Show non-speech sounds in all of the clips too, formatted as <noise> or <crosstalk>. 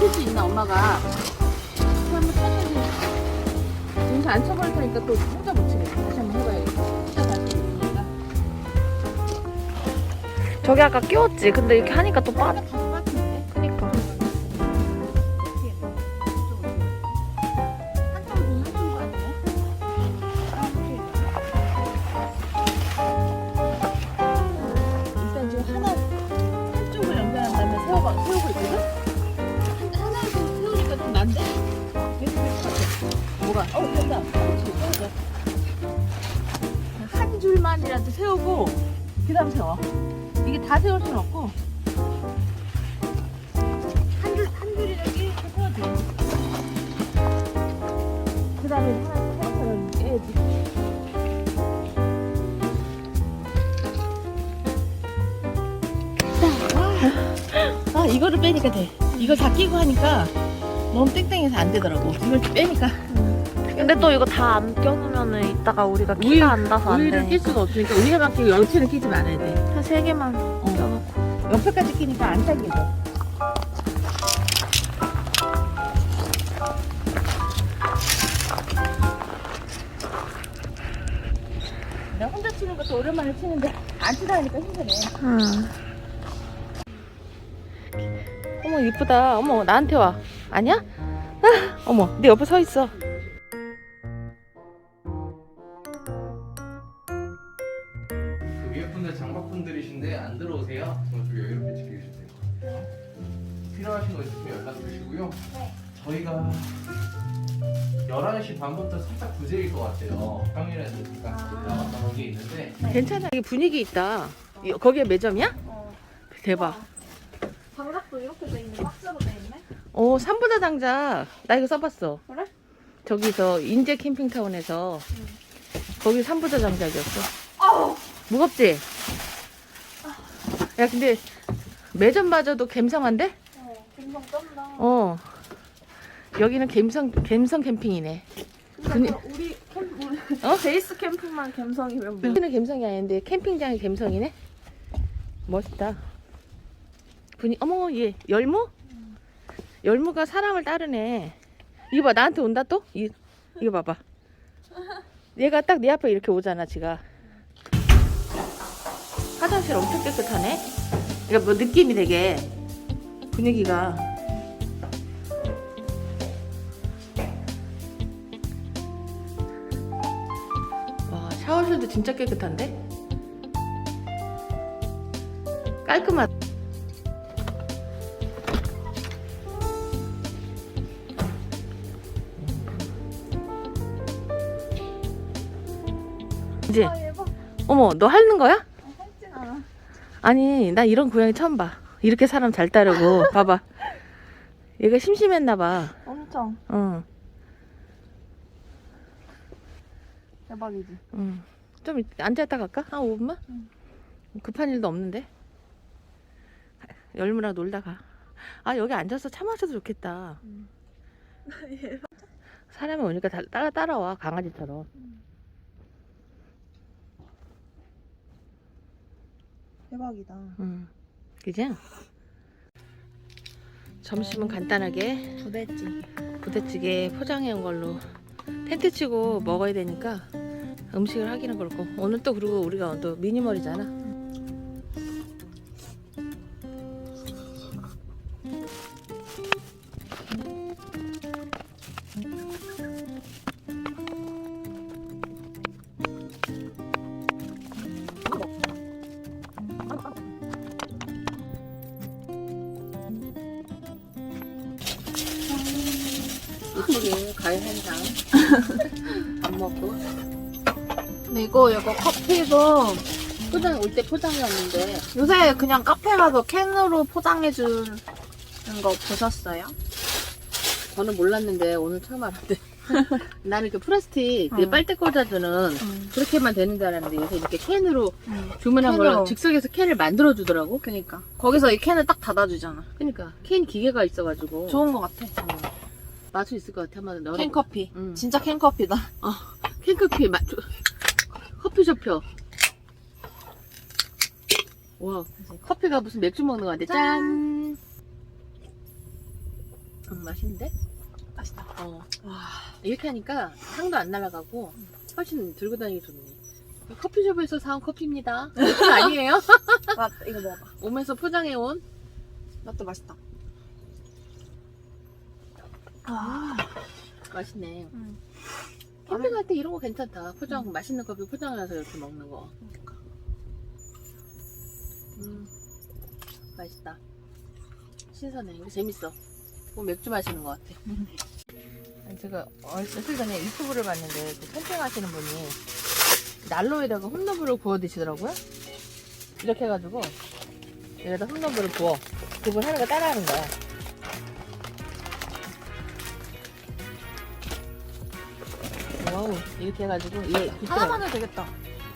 오빠가 한번 쳤는데 여기서 안 쳐버릴 테니까 또 혼자 못 치겠어. 다시 한번 해봐야겠다. 저기 아까 끼웠지. 근데 이렇게 하니까 또 빠. 뭐가? 어. 세우자. 한 줄만이라도 세우고 그다음 세워. 이게 다 세울 수는 없고 한 줄 한 줄이라도 이렇게 세워줘. 그다음에 하나 세워서 깨야지. 아 이거를 빼니까 돼. 이걸 다 끼고 하니까 너무 땡땡해서 안 되더라고. 이걸 빼니까 근데 또 이거 다 안 껴놓으면은 이따가 우리가 키가 안 닿아서 안 우유를 돼. 낄 수가 없으니까 우리가 끼고 열치는 끼지 말아야 돼. 한 세 개만 껴놓고. 옆에까지 끼니까 안 당겨져. 내가 혼자 치는 것도 오랜만에 치는데 안 치다 하니까 힘드네. 응. 어머 이쁘다. 어머 나한테 와. 아니야? 아, <laughs> 어머 내 옆에 서 있어. 좀 여유롭게 지켜주셔도 될 것 같아요. 필요하신 거 있으시면 연락 주시고요. 저희가 11시 반부터 살짝 부재일 것 같아요. 평일에는 잠깐 나갔다 온게 있는데 괜찮아. 이게 분위기 있다. 이- 거기에 매점이야? 대박. 장갑도 이렇게 돼 있네. 박스로 돼 있네. 어, 삼보다 장작. 나 이거 써봤어. 그래? 저기서 인제 캠핑타운에서 거기 삼보다 장작이었어. 아우. 무겁지? 야, 근데 매점마저도 갬성한데? 어, 금방. 어. 여기는 갬성, 갬성 캠핑이네. 근데 그 우리 캠프 우리 <laughs> 어? 베이스 캠프만 감성이면 뭐? 여기는 갬성이 아닌데 캠핑장이 갬성이네? 멋있다. 분위, 어머, 얘, 열무? 열무가 사람을 따르네. 이거 봐, 나한테 온다 또? 이, 이거 봐봐. 얘가 딱 내 앞에 이렇게 오잖아, 지가. 화장실 엄청 깨끗하네? 그러니까 뭐 느낌이 되게 분위기가. 와, 샤워실도 진짜 깨끗한데? 깔끔한. 이제 아. 어머 너 하는 거야? 아니 나 이런 고양이 처음 봐. 이렇게 사람 잘 따르고 <laughs> 봐봐. 얘가 심심했나 봐. 엄청 응, 대박이지. 응. 좀 앉아있다 갈까? 한 5분만? 급한 일도 없는데. 열무랑 놀다 가. 아 여기 앉아서 차 마셔도 좋겠다. 사람이 오니까 다, 따라 따라와 강아지처럼. 대박이다. 응. 그지? 점심은 간단하게 부대찌개. 부대찌개 포장해 온 걸로 텐트 치고 먹어야 되니까 음식을 하기는 그렇고 오늘 또 그리고 우리가 또 미니멀이잖아. 이쁘게 과일 한 장. <laughs> 밥 먹고 그리고 이거 커피도 포장 올 때 포장이었는데 요새 그냥 카페 가서 캔으로 포장해 주는 거 보셨어요? 저는 몰랐는데 오늘 처음 알았대. <laughs> 나는 그 플라스틱 그 응. 빨대 꽂아주는 응. 그렇게만 되는 줄 알았는데 요새 이렇게 캔으로 응. 주문한 캔으로. 걸 즉석에서 캔을 만들어 주더라고. 그니까 거기서 이 캔을 딱 닫아주잖아. 그러니까 캔 기계가 있어가지고 좋은 거 같아. 맛이 있을 것 같아. 한번 넣어. 캔 커피. 응. 진짜 캔 커피다. 캔커피 맛. 커피 숍표. 와 커피가 무슨 맥주 먹는 거 같아. 짠. 음, 맛있는데? 맛있다. 어. 이렇게 하니까 향도 안 날아가고 훨씬 들고 다니기 좋네. 커피숍에서 사온 커피입니다. <laughs> 그건 아니에요? 맛 이거 먹어봐. 오면서 포장해온. 맛도 맛있다. 아, 맛있네. 음. 캠핑할 때 이런 거 괜찮다. 포장, 맛있는 커피 포장해서 이렇게 먹는 거. 그러니까. 음, 맛있다. 신선해. 이거 재밌어. 뭐 맥주 마시는 것 같아. 제가 얼마 전에 유튜브를 봤는데 그 캠핑 하시는 분이 난로에다가 홈너브를 부어 드시더라고요. 이렇게 해가지고 여기다 홈너브를 부어. 그분 하는 거 따라 하는 거야. 이렇게 해가지고 비싸. 하나만 해도 되겠다.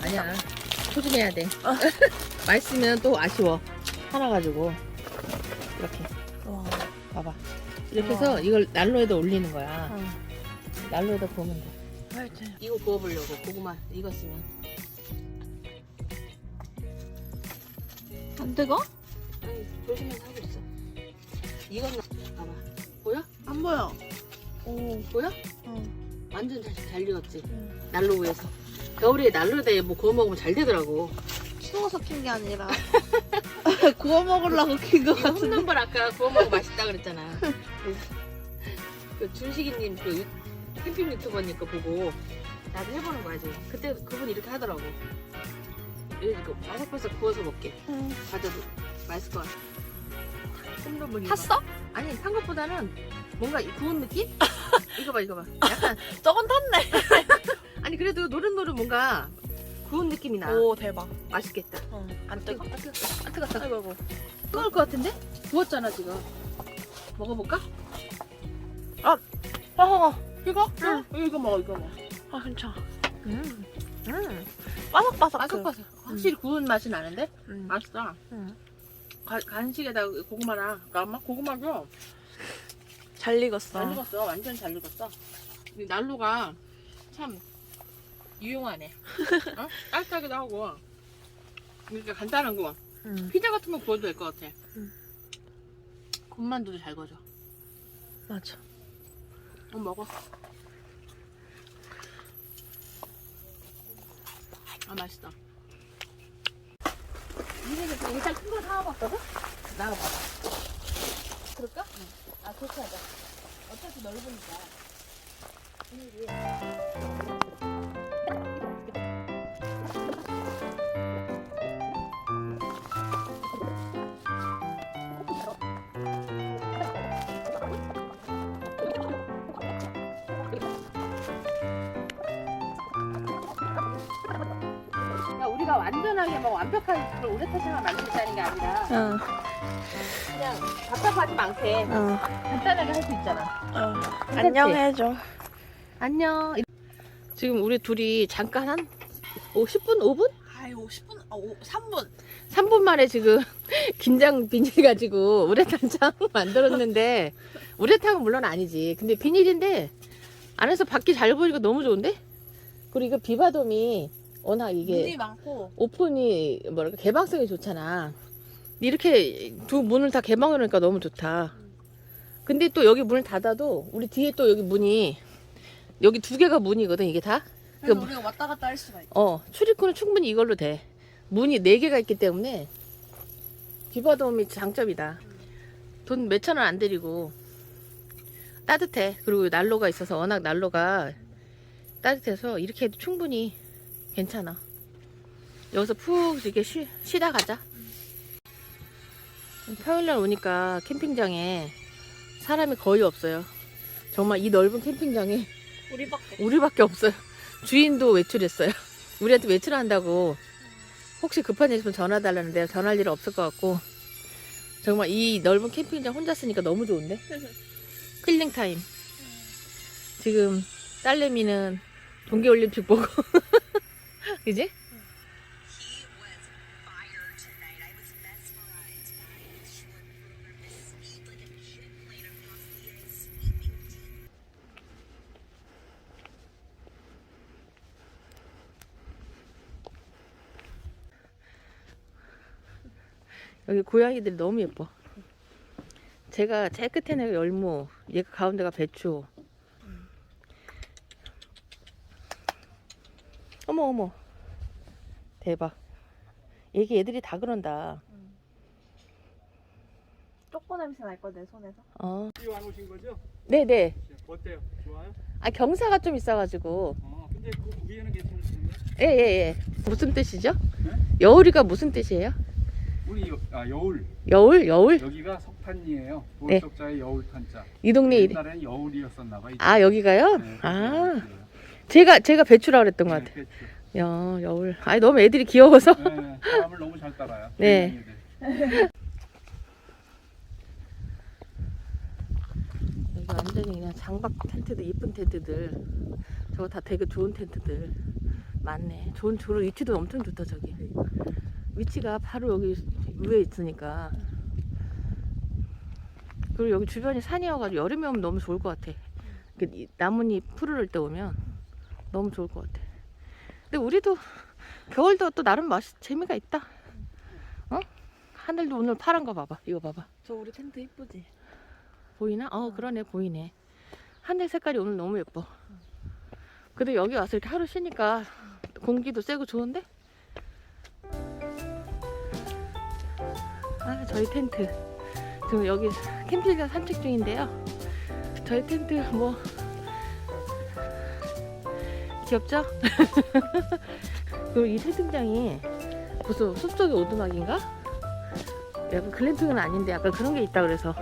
아니야. 소중해야 돼. <laughs> 맛있으면 또 아쉬워. 하나 가지고. 이렇게. 와. 봐봐. 이렇게. 해서 이걸 난로에다 올리는 거야. 응. 난로에다 구우면 돼. 알지. 이거 구워보려고. 고구마 익었으면. 안 뜨거? 아니, 조심해서 하고 있어. 익었나? 봐봐. 보여? 안 보여. 오. 보여? 응. 완전 잘, 잘 익었지. 응. 난로 위에서. 겨울에 난로에다 뭐 구워 먹으면 잘 되더라고. 추워서 킨 게 아니라 <laughs> <laughs> 구워 먹으려고 킨 거 이거 같은데. 홈런볼 아까 구워 먹으면 맛있다 그랬잖아. 그, <laughs> 그 준식이님 그 유- 캠핑 유튜버님 거 보고 나도 해보는 거야 지금. 그때 그분 이렇게 하더라고. 이거 바삭바삭 구워서 먹게. 응. 가져도 맛있을 것 같아. 탔어? 아니 탄 것보다는 뭔가 이 구운 느낌? 이거 봐 이거 봐. 약간 <laughs> 저건 탔네. <laughs> 아니 그래도 노릇노릇 뭔가 구운 느낌이 나. 오 대박. 맛있겠다. 응. 안 뜨거? 뜨거? 아 뜨거. 아 뜨거. 아이고 아이고. 뜨거울 것 같은데? 구웠잖아 지금. 먹어볼까? 어. 이거? 응. 이거 먹어 이거 먹어. 아 괜찮아. 음. 음. 바삭바삭. 바삭바삭. 확실히 구운 맛이 나는데? 응. 맛있어. 응. 가, 간식에다 고구마랑 아마 고구마도 잘 익었어. 잘 익었어. 완전 잘 익었어. 이 난로가 참 유용하네. <laughs> 어? 따뜻하기도 하고 이렇게 간단한 거. 응. 피자 같은 거 구워도 될 것 같아. 응. 군만두도 잘 구워져. 맞아. 어, 먹어. 아, 맛있다. 니네들 그 일단 큰 거 사와봤거든? 나와봐봐. 그럴까? 응. 아, 그렇게 하자. 어차피 넓으니까. 그러니까 우리가 완전하게 막 완벽한 그걸 오래타장을 만들자는 게 아니라 응. 그냥 답답하지 않게 응. 간단하게 할 수 있잖아. 응. 괜찮지? 안녕해줘. 안녕. 지금 우리 둘이 잠깐 한 10분, 5분? 아이 50분? 아 5, 3분. 3분 만에 지금 <laughs> 김장 비닐 가지고 우레탄장 <laughs> 만들었는데 우레탄은 물론 아니지. 근데 비닐인데 안에서 밖이 잘 보이니까 너무 좋은데? 그리고 이거 비바돔이 워낙 이게 문이 많고. 오픈이 뭐랄까 개방성이 좋잖아. 이렇게 두 문을 다 개방해 놓으니까 너무 좋다. 근데 또 여기 문을 닫아도 우리 뒤에 또 여기 문이 여기 두 개가 문이거든 이게 다. 그래서 그- 우리가 왔다 갔다 할 수가 있어. 어 출입구는 충분히 이걸로 돼. 문이 네 개가 있기 때문에 비바돔이 장점이다. 돈 몇 천 원 안 들이고 따뜻해. 그리고 난로가 있어서 워낙 난로가 따뜻해서 이렇게 해도 충분히 괜찮아. 여기서 푹 이렇게 쉬, 쉬다 가자. 평일날 오니까 캠핑장에 사람이 거의 없어요. 정말 이 넓은 캠핑장에 우리밖에. 우리밖에 없어요. 주인도 외출했어요. 우리한테 외출한다고 혹시 급한 일 있으면 전화 달라는데 전화할 일은 없을 것 같고 정말 이 넓은 캠핑장 혼자 쓰니까 너무 좋은데 <laughs> 힐링 타임. 지금 딸내미는 동계올림픽 보고 <laughs> 그지? 여기 고양이들이 너무 예뻐. 제가 제일 끝에는 열무, 얘가 가운데가 배추. 어머 어머 대박. 얘기 애들이 다 그런다. 초코 냄새 날 거 내 손에서. 어, 뛰어와 오신 거죠? 네네. 어때요? 좋아요? 아 경사가 좀 있어가지고. 어, 근데 그 위에는 괜찮으신데? 예예예. 무슨 뜻이죠? 여울이가 무슨 뜻이에요? 우리 여, 아, 여울 여울 여울? 여기가 석탄이에요. 네. 도석자의 여울 탄자. 이 동네 이름. 옛날에는 여울이었었나 봐. 아 여기가요? 네, 아 제가 제가 배추라 그랬던 것 네, 같아. 배추. 여 여울. 아니 너무 애들이 귀여워서. 네, 사람을 너무 잘 따라요. 네. <laughs> 여기 완전히 그냥 장박 텐트들 이쁜 텐트들. 저거 다 되게 좋은 텐트들 많네. 좋은 좋은 위치도 엄청 좋다 저기. 위치가 바로 여기 위에 있으니까. 그리고 여기 주변이 산이어가지고 여름에 오면 너무 좋을 것 같아. 나뭇잎 푸르를 때 오면 너무 좋을 것 같아. 근데 우리도 겨울도 또 나름 맛 재미가 있다. 어? 하늘도 오늘 파란 거 봐봐. 이거 봐봐. 저 우리 텐트 이쁘지? 보이나? 어 그러네 보이네. 하늘 색깔이 오늘 너무 예뻐. 근데 여기 와서 이렇게 하루 쉬니까 공기도 쐬고 좋은데? 저희 텐트 지금 여기 캠핑장 산책 중인데요. 저희 텐트 뭐 귀엽죠? <laughs> 그리고 이 텐트장이 무슨 숲속의 오두막인가? 약간 글램핑은 아닌데 약간 그런 게 있다 그래서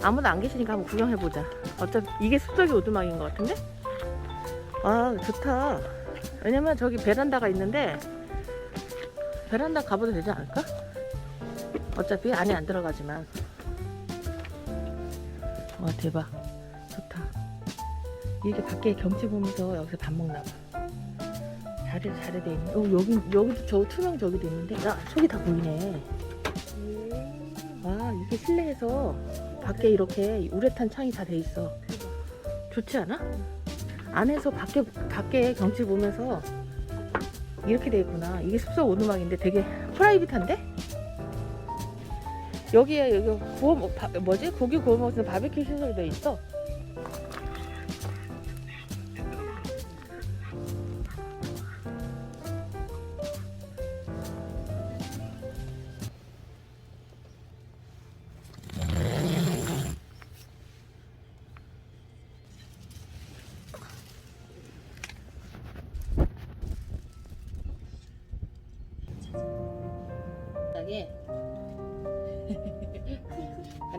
아무도 안 계시니까 한번 구경해보자. 어차피 이게 숲속의 오두막인 것 같은데? 아, 좋다. 왜냐면 저기 베란다가 있는데, 베란다 가봐도 되지 않을까? 어차피 안에 안 들어가지만. 와, 대박. 좋다. 이렇게 밖에 경치 보면서 여기서 밥 먹나 봐. 자리, 자리 돼 있네. 어, 여기, 여기도 저 투명 저기도 있는데, 야, 저기 다 보이네. 아, 이게 실내에서 밖에 이렇게 우레탄 창이 다 돼 있어. 좋지 않아? 안에서 밖에 밖에 경치 보면서 이렇게 돼 있구나. 이게 숲속 오두막인데 되게 프라이빗한데? 여기에 여기 구워 먹 바- 뭐지? 고기 구워 있는 바베큐 시설이 돼 있어.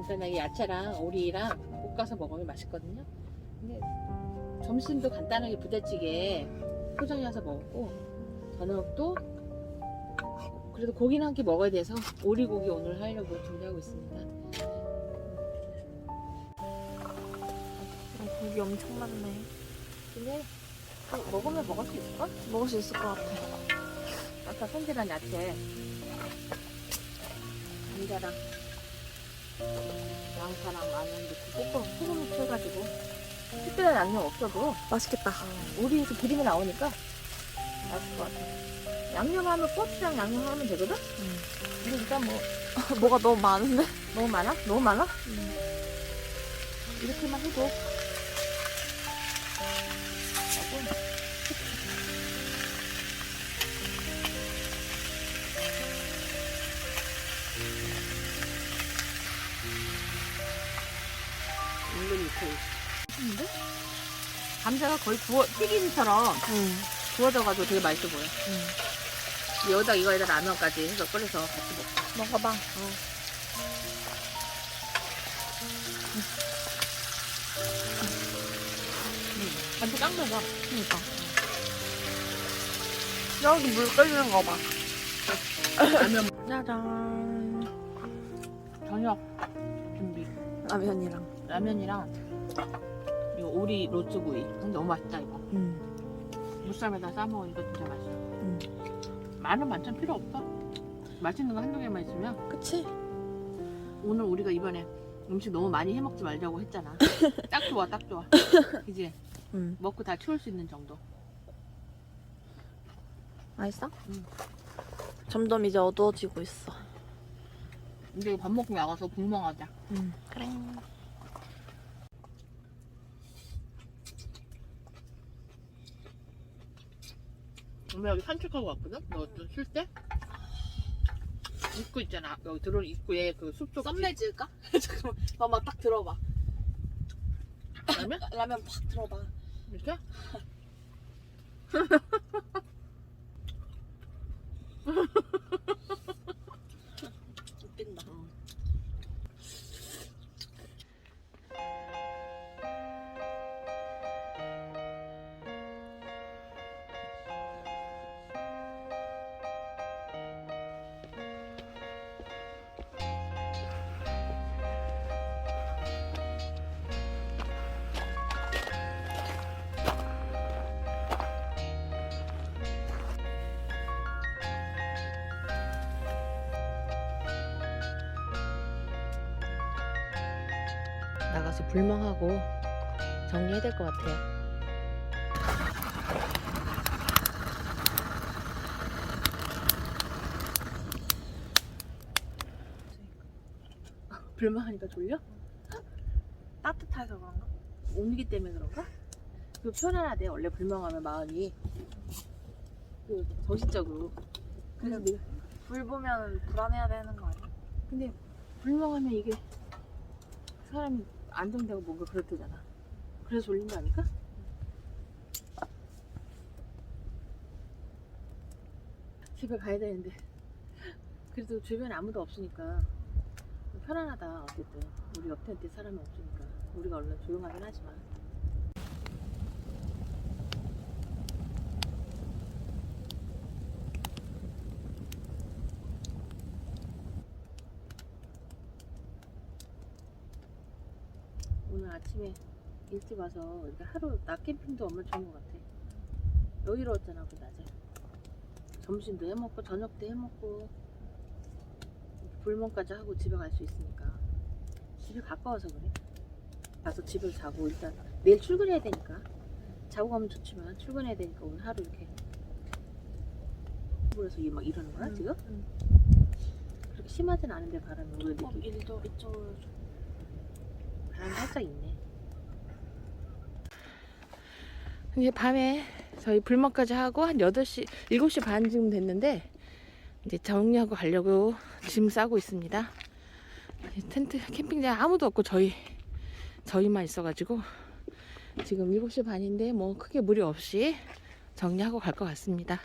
간단하게 야채랑 오리랑 볶아서 먹으면 맛있거든요. 근데 점심도 간단하게 부대찌개 포장해서 먹었고 저녁도 그래도 고기는 한끼 먹어야 돼서 오리고기 오늘 하려고 준비하고 있습니다. 어, 고기 엄청 많네. 근데 또 먹으면 먹을 수 있을까? 먹을 수 있을 것 같아. 아까 손질한 야채 감자랑 양파랑 마늘 넣고 볶아 소금을 쳐가지고 특별한 양념 없어도 맛있겠다. 우리에서 기름이 나오니까 맛있을 것 같아 양념하면 고추장 양념하면 되거든? 근데 일단 뭐 <laughs> 뭐가 너무 많은데? 너무 많아? 너무 많아? 이렇게만 해도 이렇게 있는데 감자가 거의 구워 튀김처럼 응. 구워져가지고 되게 맛있어 보여. 여기다 이거에다 라면까지 해서 끓여서 같이 먹어. 먹어봐. 완전 깡 먹어. 그니까. 여기 물 끓이는 거 봐. 라면 짜잔. 저녁 준비. 라면이랑. 라면이랑 그리고 오리 로스구이. 근데 너무 맛있다 이거. 응. 무쌈에다 싸 먹으니까 진짜 맛있어. 응. 많은 반찬 필요 없어. 맛있는 거 한두 개만 있으면 그치? 오늘 우리가 이번에 음식 너무 많이 해 먹지 말자고 했잖아. <laughs> 딱 좋아, 딱 좋아. 이제 응. 먹고 다 치울 수 있는 정도. 맛있어? 응. 점점 이제 어두워지고 있어. 이제 밥 먹고 나가서 불멍하자. 응. 음. 그래. 엄마 여기 산책하고 왔거든? 너쉴 때? 입구 있잖아. 여기 들어 입구에 그 숲속. 썸네 찍을까? <laughs> 잠깐만. 엄마 딱 들어봐. 라면? 라면 팍 들어봐. 이렇게? <laughs> 나가서 불멍하고 정리해야 될 것 같아요. <laughs> 불멍하니까 졸려? 따뜻해서 그런가? 옮기 때문에 그런가? 그 편안하대 원래 불멍하면 마음이 그 정신적으로 그래서 내가 불 보면 불안해야 되는 거 아니야? 근데 불멍하면 이게 사람이 안정되고 뭔가 그렇대잖아. 그래서 졸린 거 아닐까? 집에 가야 되는데. 그래도 주변에 아무도 없으니까. 편안하다 어쨌든. 우리 옆 텐트에 사람이 없으니까. 우리가 얼른 조용하긴 하지만 아침에 일찍 와서 이렇게 하루 낮 캠핑도 엄마 좋은 것 같아. 여유로웠잖아 그 낮에. 점심도 해먹고 저녁도 해먹고 불멍까지 하고 집에 갈 수 있으니까 집이 가까워서 그래. 가서 집을 자고 일단 내일 출근해야 되니까 자고 가면 좋지만 출근해야 되니까 오늘 하루 이렇게 그래서 막 이러는 거야 지금? 그렇게 심하진 않은데 바람이 오늘 어, 느낌 일도 이쪽으로 좀 바람이 살짝 있네. 이제 밤에 저희 불멍까지 하고 한 8시, 7시 반쯤 됐는데 이제 정리하고 가려고 짐 싸고 있습니다. 이 텐트 캠핑장 아무도 없고 저희 저희만 있어가지고 지금 7시 반인데 뭐 크게 무리 없이 정리하고 갈 것 같습니다.